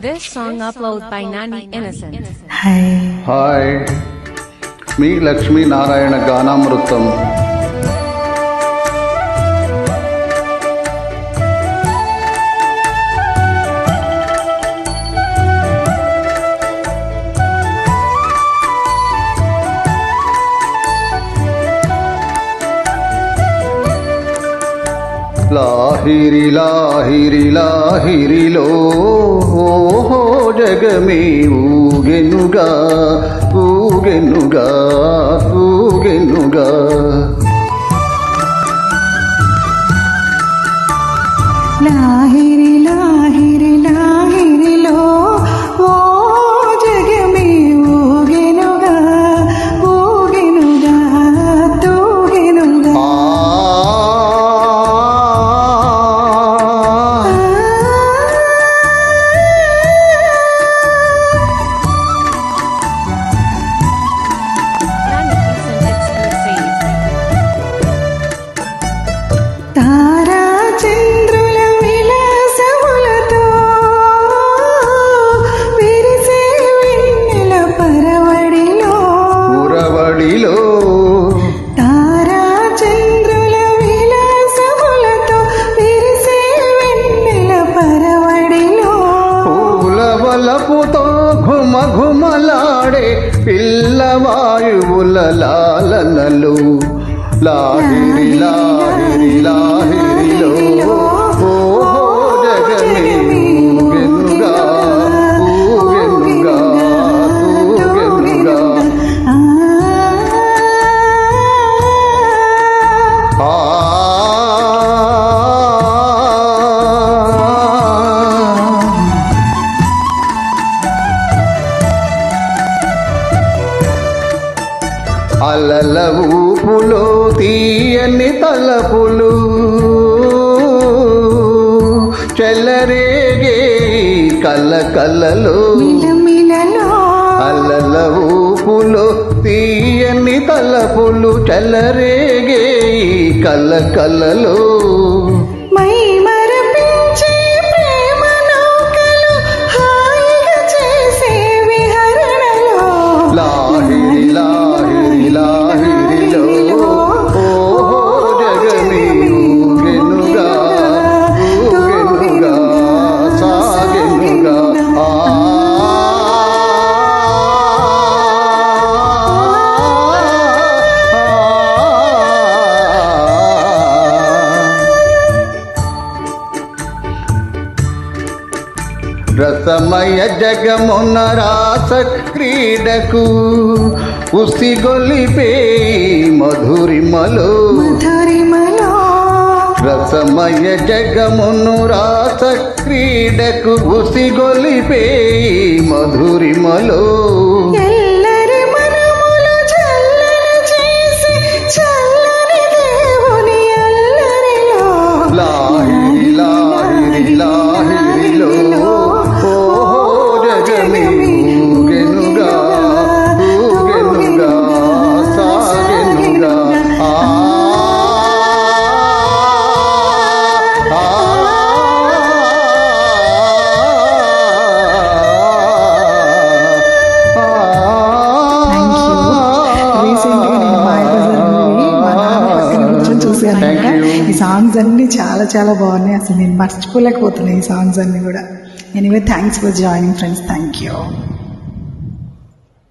This song uploaded by Nani Innocent. Hi. Hi. Me Lakshmi Narayana Ganamrutam. Lahiri Lahiri లాహిరిలో ఓహో జగమే ఊగెనుగా ఊగెనుగా ఊగెనుగా. వలపుతో ఘుమ ఘుమలాడే పిల్లవాయువుల లాలనలు. లాహిరి లాహిరి లా అలల ఊపులో తీయని తలపులు. చెల్లరేగే కల కలలో. అలల ఊపులో తీయని తలపులు. చెల్లరేగే కల కలలో. రసమయ జగమున రాస క్రీడకు ఉసిగొలిపే మధురిమలో. మధురిమలో. రసమయ జగమును రాస క్రీడకు ఉసిగొలిపే మధురిమలో. సాంగ్స్ అన్ని చాలా చాలా బాగున్నాయి. అసలు నేను మర్చిపోలేకపోతున్నాను ఈ సాంగ్స్ అన్ని కూడా. Anyway thanks for joining friends thank you